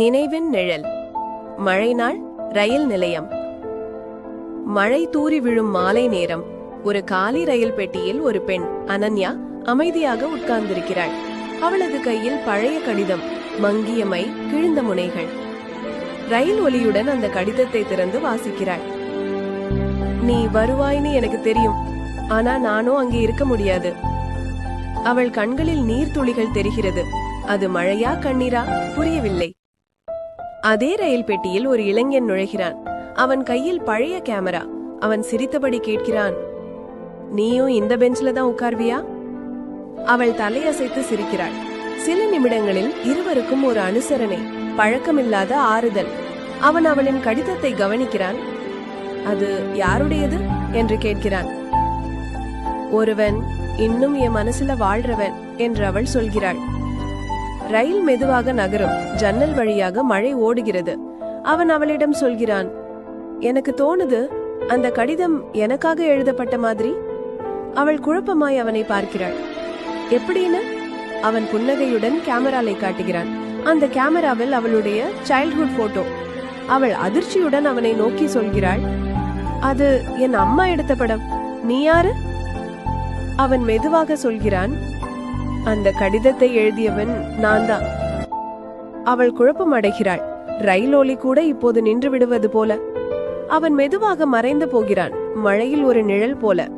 நினைவின் நிழல். மழை நாள் ரயில் நிலையம். மழை தூறி விழும் மாலை நேரம். ஒரு காலி ரயில் பெட்டியில் ஒரு பெண் அனன்யா அமைதியாக உட்கார்ந்திருக்கிறாள். அவளது கையில் பழைய கடிதம் மங்கிய மை கிழிந்த முனைகள். ரயில் ஒலியுடன் அந்த கடிதத்தை திறந்து வாசிக்கிறாள். நீ வருவாய்னு எனக்கு தெரியும். ஆனா நானும் அங்கே இருக்க முடியாது. அவள் கண்களில் நீர்த்துளிகள் தெரிகிறது. அது மழையா கண்ணீரா? புரியவில்லை. அதே ரயில் பெட்டியில் ஒரு இளைஞன் நுழைகிறான். அவன் கையில் பழைய கேமரா. அவன் சிரித்தபடி கேட்கிறான் நீயும் இந்த பெஞ்சில தான் உட்கார்வியா? அவள் தலையசைத்து சிரிக்கிறாள். சில நிமிடங்களில் இருவருக்கும் ஒரு அனுசரணை பழக்கமில்லாத ஆறுதல். அவன் அவளின் கடிதத்தை கவனிக்கிறான். அது யாருடையது? என்று கேட்கிறான். ஒருவன் இன்னும் என் மனசுல வாழ்றவன் என்று அவள் சொல்கிறாள். ரயில் மெதுவாக நகரும். ஜன்னல் வழியாக மழை ஓடுகிறது. அவன் அவளிடம் சொல்கிறான் எனக்கு தோணுது அந்த கடிதம் எனக்காக எழுதப்பட்ட மாதிரி. அவள் குழப்பமாய் அவனை பார்க்கிறாள். எப்படின்னு? அவன் புன்னகையுடன் கேமராலை காட்டுகிறான். அந்த கேமராவில் அவளுடைய சைல்ட்ஹுட் போட்டோ அவள் அதிர்ச்சியுடன் அவனை நோக்கி சொல்கிறாள் அது என் அம்மா எடுத்த படம். நீ யாரு? அவன் மெதுவாக சொல்கிறான் அந்த கடிதத்தை எழுதியவன் நான் தான் அவள் குழப்பம் அடைகிறாள். ரயில் ஒலி கூட இப்போது நின்று விடுவது போல. அவன் மெதுவாக மறைந்து போகிறான். மழையில் ஒரு நிழல் போல.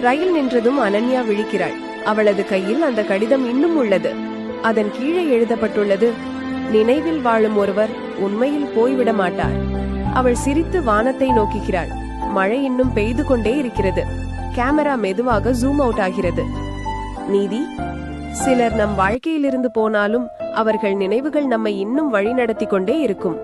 ரயில் நின்றதும் அனன்யா விழிக்கிறாள். அவளது கையில் அந்த கடிதம் இன்னும் உள்ளது. அதன் கீழே எழுதப்பட்டுள்ளது நினைவில் வாழும் ஒருவர் உண்மையில் போய்விட மாட்டார். அவள் சிரித்து வானத்தை நோக்குகிறாள். மழை இன்னும் பெய்து கொண்டே இருக்கிறது. கேமரா மெதுவாக ஜூம் அவுட் ஆகிறது. நீதி சிலர் நம் வாழ்க்கையிலிருந்து போனாலும் அவர்கள் நினைவுகள் நம்மை இன்னும் வழிநடத்தி கொண்டே இருக்கும்.